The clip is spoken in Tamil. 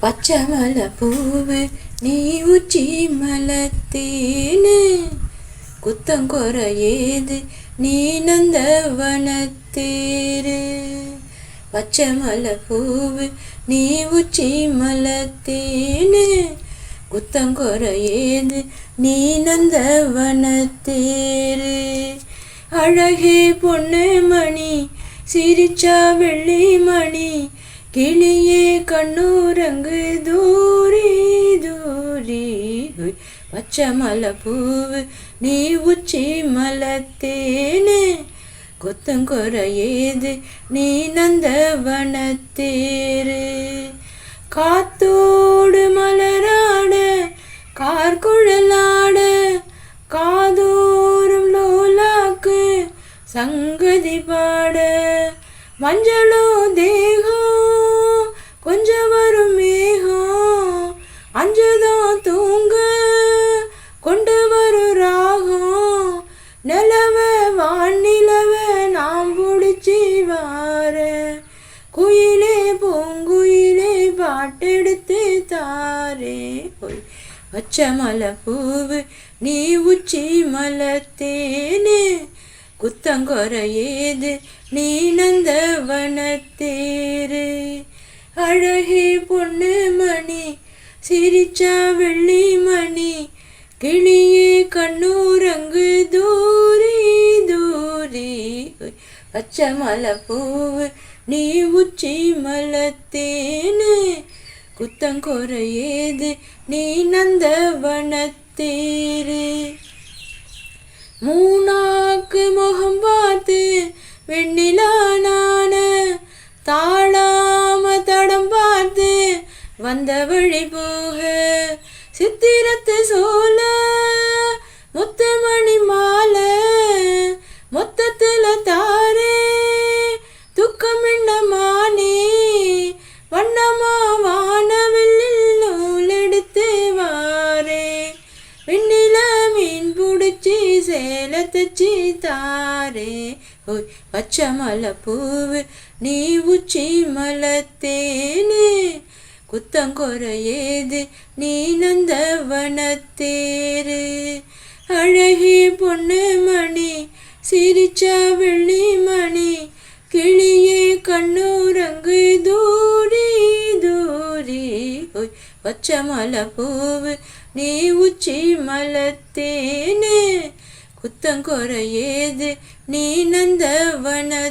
பச்சை மலை பூவு நீ உச்சி மலத்தேனு. குத்தங்கொர ஏது நீ நந்தவனத்தேரு. பச்சை மலை பூவு நீ உச்சி மலத்தேனு. குத்தங்கொர ஏது நீ நந்தவனத்தேரு. அழகே பொண்ணு மணி சிரிச்சா வெள்ளி மணி கிளியே கண்ணூரங்கு தூரி தூரி ஹுய். பச்சை மலை பூவு நீ உச்சி மலத்தேனு கொத்தங்கொர ஏது நீ நந்தவனத்தேரு காத்தோடு மலராட கார்குழலாட காதோறும் லோலாக்கு சங்கதி அஞ்சுதான் தூங்க. கொண்டு வரு ராகம். நிலவ வானிலவ நாம் பிடிச்சி வார. குயிலே பூங்குயிலே பாட்டெடுத்து தாரே. போய் பச்சை மலை பூவு நீ உச்சி மலத்தேனே குத்தங்கொர நீ நந்த வனத்தேரு அழகே பொண்ணு மணி சிரிச்சா வெள்ளி மணி கிளியே கண்ணூரங்கு தூரி தூரி. பச்சை மலை பூவு நீ உச்சி மலத்தேனு குத்தங்கொர ஏது நீ நந்தவனத்தேரு மூணாக்கு முகம் பார்த்து வெண்ணிலா வந்த வழி போக சித்திரத்து சோல முத்துமணி மாலை மொத்தத்துல தாரே துக்கம் என்ன மானே? வண்ணமா வானவில்லில் நூலெடுத்து வாரே. விண்ணில மீன் பிடிச்சி சேலை தச்சு தாரே ஓய் பச்சை மலை பூவு நீ உச்சி மலத்தேனே. புத்தங்கொரையேது ஏது நீ நந்தவனத்தேரு அழகி பொண்ணு மணி சிரிச்சா வெள்ளி மணி கிளியே கண்ணூரங்கு தூரி தூரி. ஒய் பச்சை மலை பூவு நீ உச்சி மலத்தேனே குத்தங்கொரையேது ஏது நீ நந்தவனத்தேரு